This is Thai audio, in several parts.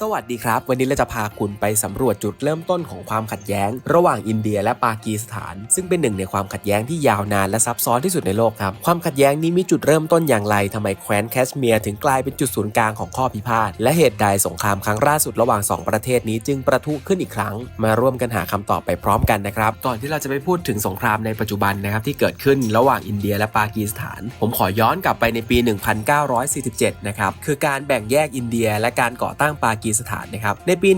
สวัสดีครับ วันนี้เราจะพาคุณไปสำรวจจุดเริ่มต้นของความขัดแย้ง ระหว่างอินเดียและปากีสถาน ซึ่งเป็นหนึ่งในความขัดแย้งที่ยาวนานและซับซ้อนที่สุดในโลกครับ ความขัดแย้งนี้มีจุดเริ่มต้นอย่างไรทำไมแคว้นแคชเมียร์ถึงกลายเป็นจุดศูนย์กลางของข้อพิพาท และเหตุใดสงครามครั้งล่าสุดระหว่างสองประเทศนี้จึงประทุขึ้นอีกครั้ง มาร่วมกันหาคำตอบไปพร้อมกันนะครับ ก่อนที่เราจะไปพูดถึงสงครามในปัจจุบันนะครับที่เกิดขึ้นระหว่างอินเดียและปากีสถาน ผมขอย้อนกลับไปในปี 1947 นะครับ คือการแบ่งแยกอินเดีย และการก่อตั้งปากีสถานนะครับในปี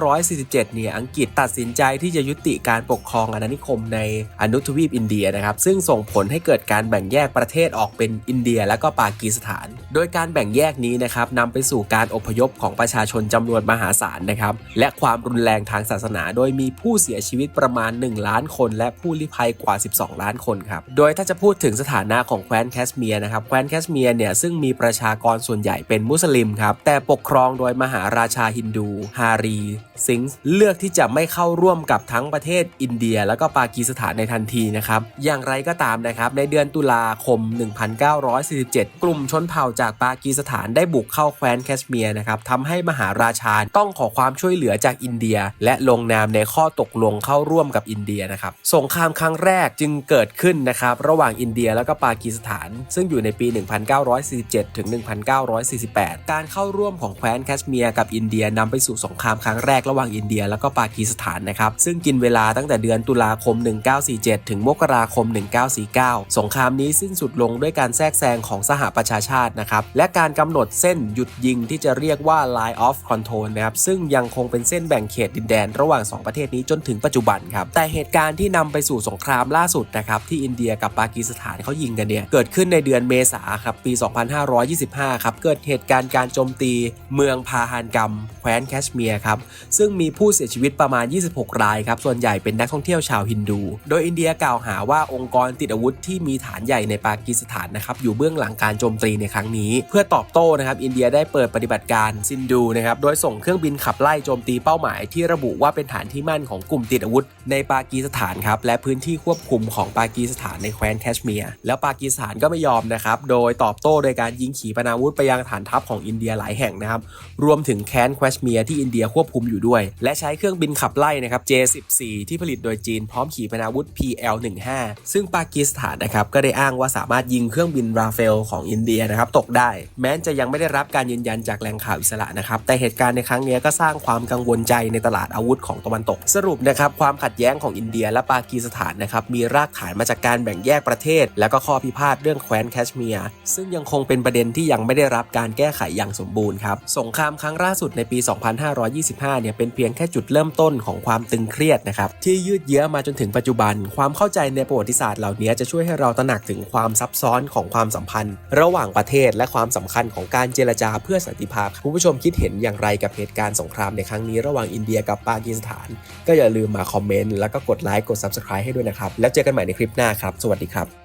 1947 เนี่ยอังกฤษตัดสินใจที่จะยุติการปกครองอาณานิคมในอนุทวีปอินเดียนะครับซึ่งส่งผลให้เกิดการแบ่งแยกประเทศออกเป็นอินเดีย และก็ปากีสถาน โดยการแบ่งแยกนี้นะครับนำไปสู่การอพยพของประชาชนจำนวนมหาศาลนะครับและความรุนแรงทางศาสนา โดยมีผู้เสียชีวิตประมาณ 1 ล้านคน และผู้ลี้ภัยกว่า 12 ล้านคนครับโดยถ้าจะพูดถึงสถานะของแคว้นแคชเมียร์นะครับแคว้นแคชเมียร์เนี่ยซึ่งมีประชากรส่วนใหญ่เป็นมุสลิมครับแต่ปกครองโดยมหาราชาฮินดู ฮารี ซิงส์เลือกที่จะไม่เข้าร่วมกับทั้งประเทศอินเดีย แล้วก็ปากีสถานในทันทีนะครับ อย่างไรก็ตามนะครับ ในเดือนตุลาคม 1947 กลุ่มชนเผ่าจากปากีสถานได้บุกเข้าแคว้นแคชเมียร์นะครับทำให้มหาราชาต้องขอความช่วยเหลือจากอินเดีย และลงนามในข้อตกลงเข้าร่วมกับอินเดียนะครับสงครามครั้งแรกจึงเกิดขึ้นนะครับระหว่างอินเดียแล้วก็ปากีสถาน ซึ่งอยู่ในปี 1947 ถึง 1948 การเข้าร่วมของแคว้นแคชเมียร์กับอินเดียนำไปสู่สงครามครั้งแรกระหว่างอินเดียแล้วก็ปากีสถานนะครับซึ่งกินเวลาตั้งแต่เดือนตุลาคม 1947 ถึงมกราคม 1949 สงครามนี้สิ้นสุดลงด้วยการแทรกแซงของสหประชาชาตินะครับและการกำหนดเส้นหยุดยิงที่จะเรียกว่า line of control นะครับซึ่งยังคงเป็นเส้นแบ่งเขตดินแดนระหว่าง 2 ประเทศนี้จนถึงปัจจุบันครับแต่เหตุการณ์ที่นำไปสู่สงครามล่าสุดนะครับที่อินเดียกับปากีสถานเขายิงกันเนี่ยเกิดขึ้นในเดือนเมษาครับปี 2525 ครับเกิดเหตุการณ์การโจมตีเมืองพาฮานกัม แคว้นแคชเมียร์ครับ ซึ่งมีผู้เสียชีวิตประมาณ 26 รายครับ ส่วนใหญ่เป็นนักท่องเที่ยวชาวฮินดู โดยอินเดียกล่าวหาว่าองค์กรติดอาวุธที่มีฐานใหญ่ในปากีสถานนะครับ อยู่เบื้องหลังการโจมตีในครั้งนี้ เพื่อตอบโต้นะครับ อินเดียได้เปิดปฏิบัติการซินดูนะครับ โดยส่งเครื่องบินขับไล่โจมตีเป้าหมาย ที่ระบุว่าเป็นฐานที่มั่นของกลุ่มติดอาวุธ ในปากีสถานครับ และพื้นที่ควบคุมของปากีสถานในแคว้นแคชเมียร์ แล้วปากีสถานก็ไม่ยอมนะครับ โดยตอบโต้โดยการยิงขีปนาวุธไปยังฐานทัพของอินเดียหลายแห่งนะครับ รวมถึงแคว้นแคชเมียร์ที่อินเดียควบคุมอยู่ด้วย และใช้เครื่องบินขับไล่นะครับ J14 ที่ผลิตโดยจีนพร้อมขีปนาวุธ PL15 ซึ่งปากีสถานนะครับก็ได้อ้างว่าสามารถยิงเครื่องบินราเฟลของอินเดียนะครับตกได้ แม้จะยังไม่ได้รับการยืนยันจากแหล่งข่าวอิสระนะครับแต่เหตุการณ์ในครั้งนี้ก็สร้างความกังวลใจในตลาดอาวุธของตะวันตก สรุปนะครับความขัดแย้งของอินเดียและปากีสถานนะครับมีรากฐานมาจากการแบ่งแยกประเทศ และก็ข้อพิพาทเรื่องแคว้นแคชเมียร์ซึ่งยังคงเป็นประเด็นที่ยังไม่ได้รับการแก้ไขอย่างสมบูรณ์ครับสงครามครั้งล่าสุดุดในปี 2525 เนี่ยเป็นเพียงแค่จุดเริ่มต้นของความตึงเครียดนะครับที่ยืดเยื้อมาจนถึงปัจจุบัน ความเข้าใจในประวัติศาสตร์เหล่านี้จะช่วยให้เราตระหนักถึงความซับซ้อนของความสัมพันธ์ ระหว่างประเทศและความสำคัญของการเจรจาเพื่อสันติภาพคุณผู้ชมคิดเห็นอย่างไรกับเหตุการณ์สงครามในครั้งนี้ระหว่างอินเดียกับปากีสถาน ก็อย่าลืมมาคอมเมนต์แล้วก็กดไลค์กด Subscribe ให้ด้วยนะครับแล้วเจอกันใหม่ในคลิปหน้าครับ สวัสดีครับ